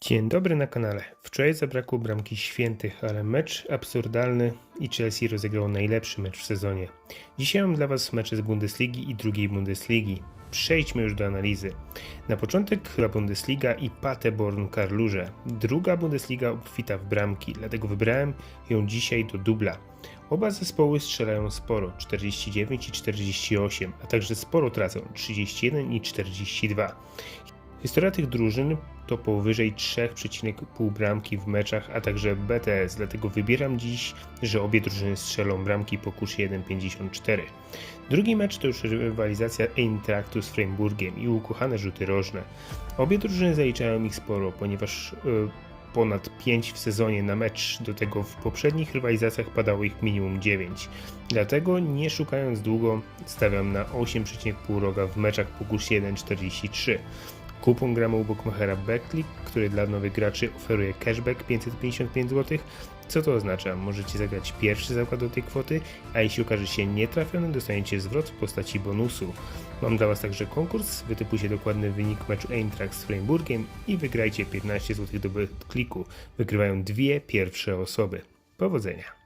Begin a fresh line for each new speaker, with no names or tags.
Dzień dobry na kanale. Wczoraj zabrakło bramki świętych, ale mecz absurdalny i Chelsea rozegrał najlepszy mecz w sezonie. Dzisiaj mam dla Was mecze z Bundesligi i drugiej Bundesligi. Przejdźmy już do analizy. Na początek chyba Bundesliga i Paderborn Karlurze. Druga Bundesliga obfita w bramki, dlatego wybrałem ją dzisiaj do dubla. Oba zespoły strzelają sporo 49 i 48, a także sporo tracą 31 i 42. Historia tych drużyn to powyżej 3,5 bramki w meczach, a także BTS, dlatego wybieram dziś, że obie drużyny strzelą bramki po kursie 1,54. Drugi mecz to już rywalizacja Eintrachtu z Freiburgiem i ukochane rzuty rożne. Obie drużyny zaliczają ich sporo, ponieważ yy, ponad 5 w sezonie na mecz, do tego w poprzednich rywalizacjach padało ich minimum 9. Dlatego nie szukając długo stawiam na 8,5 roga w meczach po kursie 1,43. Kupon gramy u Bookmachera Backclick, który dla nowych graczy oferuje cashback 555 zł. Co to oznacza? Możecie zagrać pierwszy zakład do tej kwoty, a jeśli okaże się nietrafiony, dostaniecie zwrot w postaci bonusu. Mam dla Was także konkurs, wytypujcie dokładny wynik meczu Eintracht z Freiburgiem i wygrajcie 15 zł do kliku. Wygrywają dwie pierwsze osoby. Powodzenia!